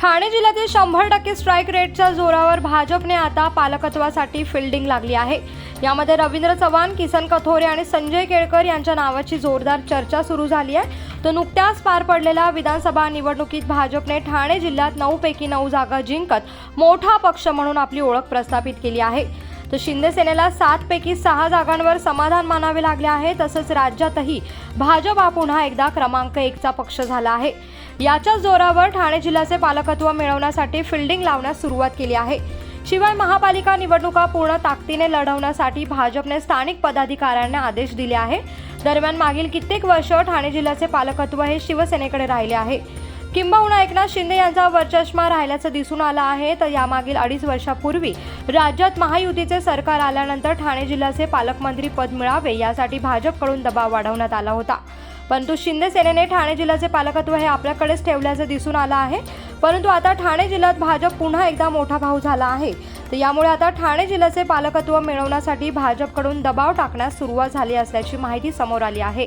ठाणे जिल्ह्यातील शंभर टक्के स्ट्राईक रेटच्या जोरावर भाजपने आता पालकत्वासाठी फिल्डिंग लागली आहे. यामध्ये रवींद्र चव्हाण किसन कथोरे आणि संजय केळकर यांच्या नावाची जोरदार चर्चा सुरू झाली आहे. तर नुकत्याच पार पडलेल्या विधानसभा निवडणुकीत भाजपने ठाणे जिल्ह्यात नऊपैकी नऊ जागा जिंकत मोठा पक्ष म्हणून आपली ओळख प्रस्थापित केली आहे. तर शिंदे सेनेला सात पैकी सहा जागांवर समाधान मानावे लागले आहे. तसंच राज्यातही भाजप हा पुन्हा एकदा क्रमांक एकचा पक्ष झाला आहे. याच्याच जोरावर ठाणे जिल्ह्याचे पालकत्व मिळवण्यासाठी फिल्डिंग लावण्यास सुरुवात केली आहे. शिवाय महापालिका निवडणुका पूर्ण ताकदीने लढवण्यासाठी भाजपने स्थानिक पदाधिकाऱ्यांना आदेश दिले आहे. दरम्यान मागील कित्येक वर्ष ठाणे जिल्ह्याचे पालकत्व हे शिवसेनेकडे राहिले आहे. किंबहुना एकनाथ शिंदे यांचा वरचष्मा राहिल्याचं दिसून आलं आहे. तर यामागील अडीच वर्षापूर्वी राज्यात महायुतीचे सरकार आल्यानंतर ठाणे जिल्ह्याचे पालकमंत्री पद मिळावे यासाठी भाजपकडून दबाव वाढवण्यात आला होता. परंतु शिंदे सेनेने ठाणे जिल्ह्याचे पालकत्व हे आपल्याकडेच ठेवल्याचं दिसून आलं आहे. परंतु आता ठाणे जिल्ह्यात भाजप पुन्हा एकदा मोठा भाऊ झाला आहे. तर यामुळे आता ठाणे जिल्ह्याचे पालकत्व मिळवण्यासाठी भाजपकडून दबाव टाकण्यास सुरुवात झाली असल्याची माहिती समोर आली आहे.